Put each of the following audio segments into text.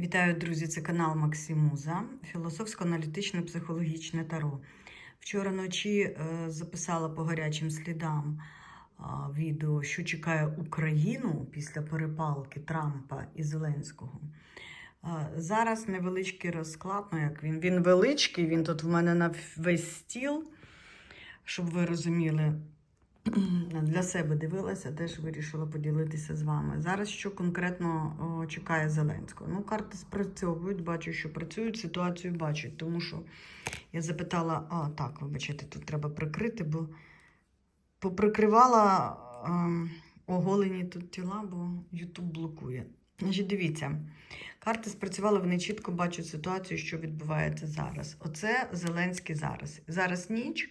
Вітаю, друзі! Це канал Максимуза, філософсько-аналітичне психологічне таро. Вчора вночі е, записала по гарячим слідам е, відео, що чекає Україну після перепалки Трампа і Зеленського. Е, зараз невеличкий розклад, ну як він? Він величкий, він тут в мене на весь стіл, щоб ви розуміли. Для себе дивилася, теж вирішила поділитися з вами. Зараз що конкретно о, чекає Зеленського? Ну, карти спрацьовують, бачу, що працюють, ситуацію бачать, тому що я запитала, а так, вибачайте, тут треба прикрити, бо поприкривала е, оголені тут тіла, бо Ютуб блокує. Значить, дивіться, карти спрацювали, вони чітко бачать ситуацію, що відбувається зараз. Оце Зеленський зараз. Зараз ніч.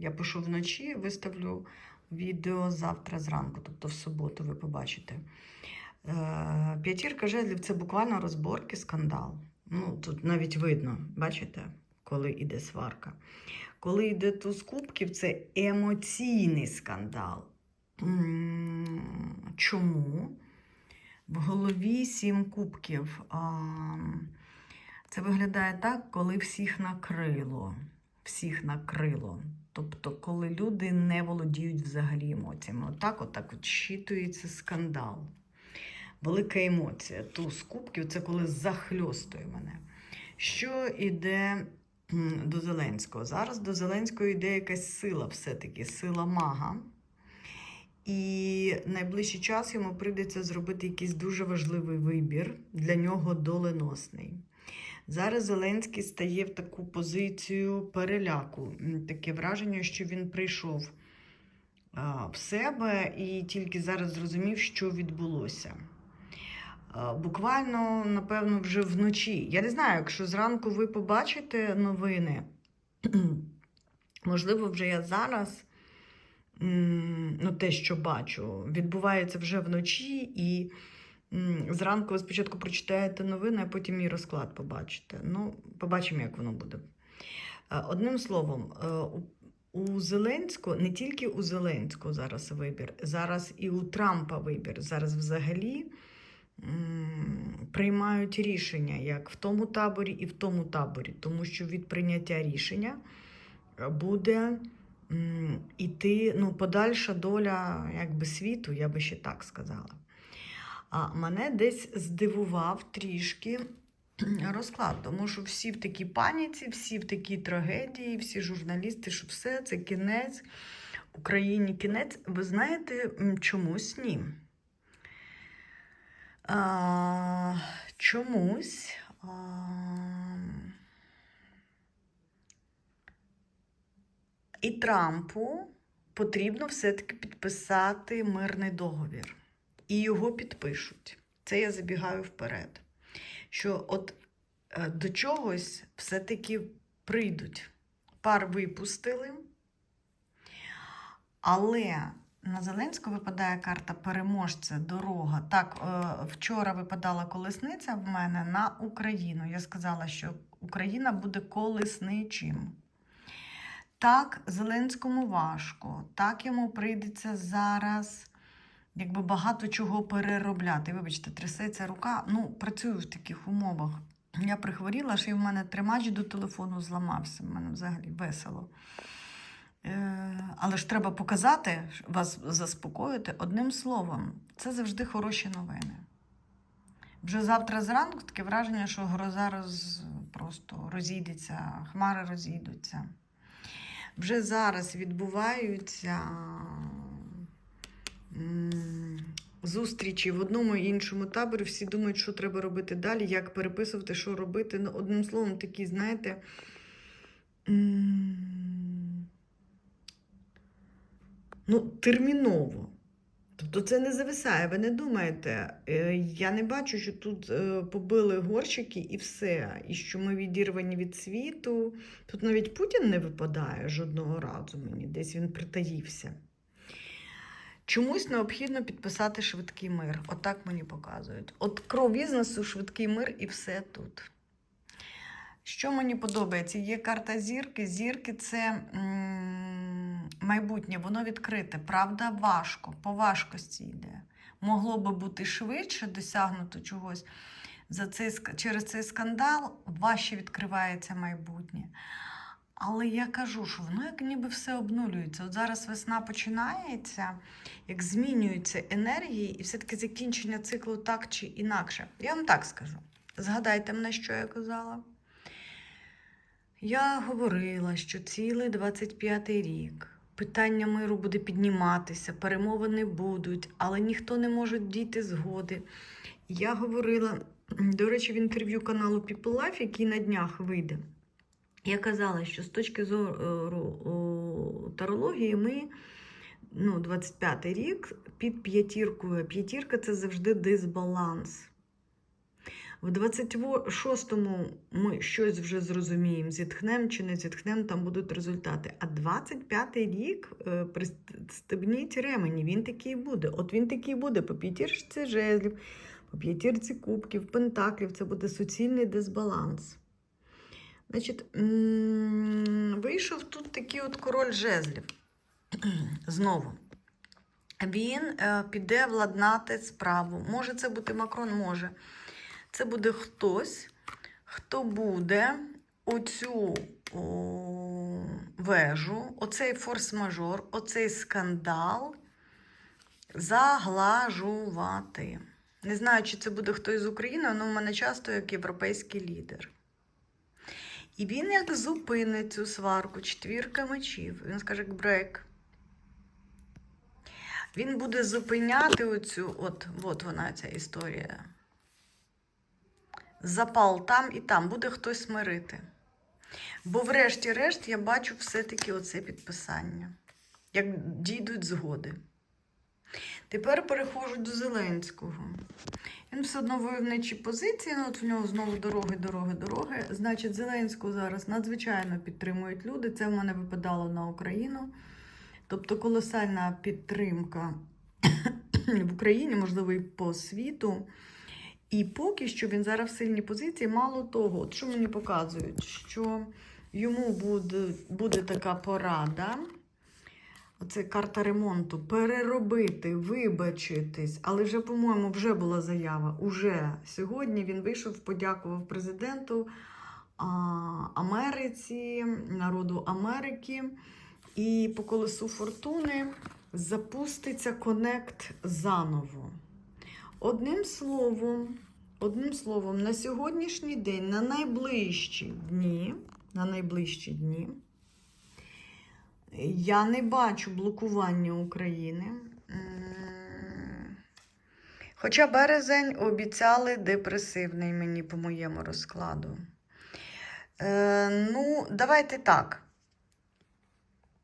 Я пишу вночі, виставлю відео завтра зранку, тобто в суботу, ви побачите. Е, П'ятірка жезлів це буквально розборки, скандал. Ну, тут навіть видно, бачите, коли йде сварка. Коли йде туз кубків, це емоційний скандал. Чому? В голові сім кубків. Це виглядає так, коли всіх накрило. Всіх накрило. Тобто, коли люди не володіють взагалі емоціями. Отак, отак от щитується скандал. Велика емоція. Туз кубків це коли захльостує мене. Що йде до Зеленського? Зараз до Зеленського йде якась сила, все-таки сила мага. І найближчий час йому прийдеться зробити якийсь дуже важливий вибір, для нього доленосний. Зараз Зеленський стає в таку позицію переляку. Таке враження, що він прийшов в себе і тільки зараз зрозумів, що відбулося. Буквально, напевно, вже вночі. Я не знаю, якщо зранку ви побачите новини, можливо, вже я зараз, ну, те, що бачу, відбувається вже вночі і. Зранку ви спочатку прочитаєте новини, а потім і розклад побачите. Ну, побачимо, як воно буде. Е, Одним словом, е, у- Зеленського, не тільки у Зеленського зараз вибір, зараз і у Трампа вибір. Зараз взагалі приймають рішення як в тому таборі і в тому таборі, тому що від прийняття рішення буде м, іти ну, подальша доля якби, світу, я би ще так сказала. А мене десь здивував трішки розклад, тому що всі в такій паніці, всі в такій трагедії, всі журналісти, що все це кінець, Україні кінець. Ви знаєте, чомусь ні. А, чомусь. А, і Трампу потрібно все-таки підписати мирний договір і його підпишуть. Це я забігаю вперед. Що от е, до чогось все-таки прийдуть. Пар випустили, але на Зеленського випадає карта переможця, дорога. Так, е, вчора випадала колесниця в мене на Україну. Я сказала, що Україна буде колесничим. Так, Зеленському важко, так йому прийдеться зараз якби багато чого переробляти. Вибачте, трясеться рука. Ну, працюю в таких умовах. Я прихворіла, що і в мене тримач до телефону зламався. В мене взагалі весело. Е, але ж треба показати, вас заспокоїти одним словом. Це завжди хороші новини. Вже завтра зранку таке враження, що гроза роз, просто розійдеться, хмари розійдуться. Вже зараз відбуваються зустрічі в одному і іншому таборі. Всі думають, що треба робити далі, як переписувати, що робити. Ну, одним словом, такі, знаєте. Ну, терміново. Тобто це не зависає. Ви не думаєте, е, я не бачу, що тут е, побили горщики і все, і що ми відірвані від світу. Тут навіть Путін не випадає жодного разу мені, десь він притаївся. Чомусь необхідно підписати швидкий мир. Отак мені показують. От кров бізнесу, швидкий мир і все тут. Що мені подобається? Є карта зірки. Зірки це м, майбутнє, воно відкрите. Правда, важко, по важкості йде. Могло би бути швидше досягнуто чогось. за цей, через цей скандал важче відкривається майбутнє. Але я кажу, що воно як ніби все обнулюється. От зараз весна починається, як змінюються енергії, і все-таки закінчення циклу так чи інакше. Я вам так скажу. Згадайте мене, що я казала. Я говорила, що цілий 25-й рік питання миру буде підніматися, перемовини будуть, але ніхто не може дійти згоди. Я говорила, до речі, в інтерв'ю каналу People Life, який на днях вийде. Я казала, що з точки зору тарології ми ну, 25-й рік під п'ятіркою. П'ятірка це завжди дисбаланс. В 26-му ми щось вже зрозуміємо, зітхнемо чи не зітхнемо, там будуть результати. А 25-й рік е, пристебніть ремені, він такий буде. От він такий буде по п'ятірці жезлів, по п'ятірці кубків, пентаклів. Це буде суцільний дисбаланс. Значить, вийшов тут такий от король жезлів. Знову. Він е, піде владнати справу. Може це бути Макрон, може. Це буде хтось, хто буде оцю о, вежу, оцей форс-мажор, оцей скандал заглажувати. Не знаю, чи це буде хтось з України, але в мене часто як європейський лідер. І він як зупинить цю сварку, четвірка мечів. Він скаже брейк. Він буде зупиняти оцю, от, от вона ця історія. Запал там і там, буде хтось смирити. Бо, врешті-решт, я бачу все-таки оце підписання, як дійдуть згоди. Тепер переходжу до Зеленського. Він все одно войовничі позиції, ну от в нього знову дороги, дороги, дороги. Значить, Зеленського зараз надзвичайно підтримують люди. Це в мене випадало на Україну. Тобто колосальна підтримка в Україні, можливо, і по світу. І поки що він зараз в сильній позиції. Мало того, от що мені показують, що йому буде, буде така порада. Оце карта ремонту. Переробити, вибачитись. Але вже, по-моєму, вже була заява. Уже сьогодні він вийшов, подякував президенту Америці, народу Америки. І по колесу фортуни запуститься конект заново. Одним словом, одним словом, на сьогоднішній день, на найближчі дні, на найближчі дні, я не бачу блокування України. Хоча березень обіцяли депресивний мені по моєму розкладу. Е, ну, давайте так.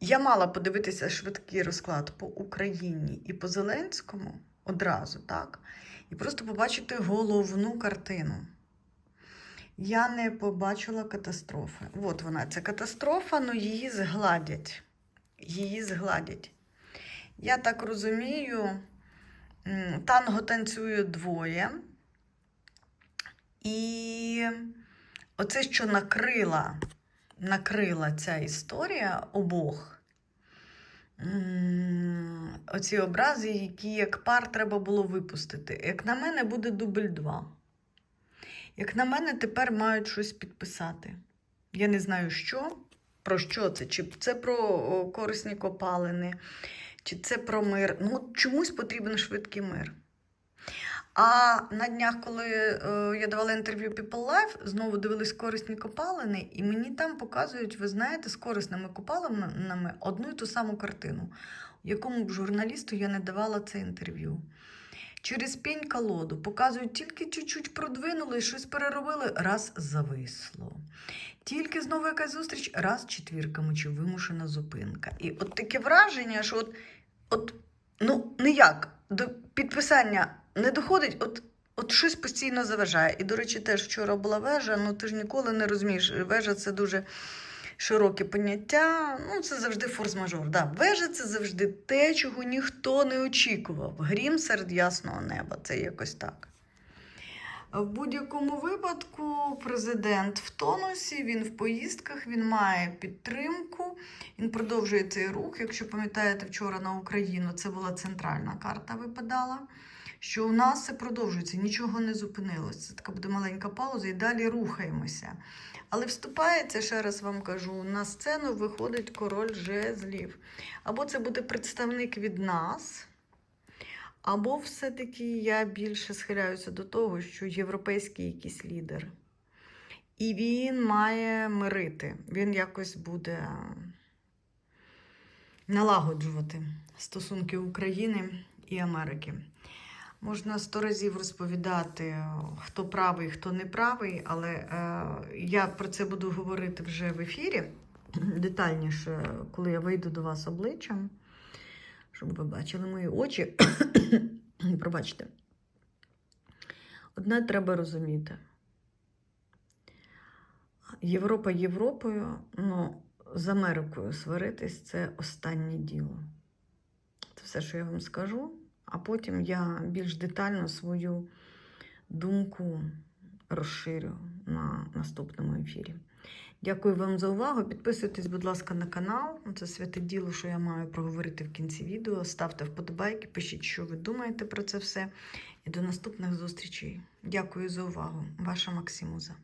Я мала подивитися швидкий розклад по Україні і по Зеленському одразу, так? І просто побачити головну картину. Я не побачила катастрофи. От вона, ця катастрофа, але її згладять. Її згладять. Я так розумію, танго танцює двоє. І оце, що накрила, накрила ця історія обох. Оці образи, які як пар треба було випустити. Як на мене, буде дубль 2. Як на мене, тепер мають щось підписати. Я не знаю, що, про що це, чи це про корисні копалини, чи це про мир. Ну, чомусь потрібен швидкий мир. А на днях, коли е, я давала інтерв'ю People Life, знову дивились корисні копалини, і мені там показують, ви знаєте, з корисними копалинами одну і ту саму картину, якому б журналісту я не давала це інтерв'ю. Через пінь колоду показують, тільки чуть-чуть продвинули, щось переробили, раз зависло. Тільки знову якась зустріч, раз четвірками чи вимушена зупинка. І от таке враження, що от, от ну ніяк до підписання не доходить, от, от щось постійно заважає. І, до речі, теж вчора була вежа, ну ти ж ніколи не розумієш. Вежа це дуже широке поняття. Ну, це завжди форс-мажор. Да. Вежа це завжди те, чого ніхто не очікував. Грім серед ясного неба. Це якось так. В будь-якому випадку президент в тонусі, він в поїздках, він має підтримку, він продовжує цей рух. Якщо пам'ятаєте, вчора на Україну це була центральна карта випадала. Що у нас це продовжується, нічого не зупинилось. Це така буде маленька пауза і далі рухаємося. Але вступається, ще раз вам кажу, на сцену виходить король жезлів. Або це буде представник від нас, або все-таки я більше схиляюся до того, що європейський якийсь лідер. І він має мирити. Він якось буде налагоджувати стосунки України і Америки. Можна сто разів розповідати, хто правий, хто не правий, але е, я про це буду говорити вже в ефірі детальніше, коли я вийду до вас обличчям, щоб ви бачили мої очі. Пробачте. Одне треба розуміти. Європа Європою, ну, з Америкою сваритись це останнє діло. Це все, що я вам скажу. А потім я більш детально свою думку розширю на наступному ефірі. Дякую вам за увагу. Підписуйтесь, будь ласка, на канал. Це святе діло, що я маю проговорити в кінці відео. Ставте вподобайки, пишіть, що ви думаєте про це все. І до наступних зустрічей. Дякую за увагу. Ваша Максимуза.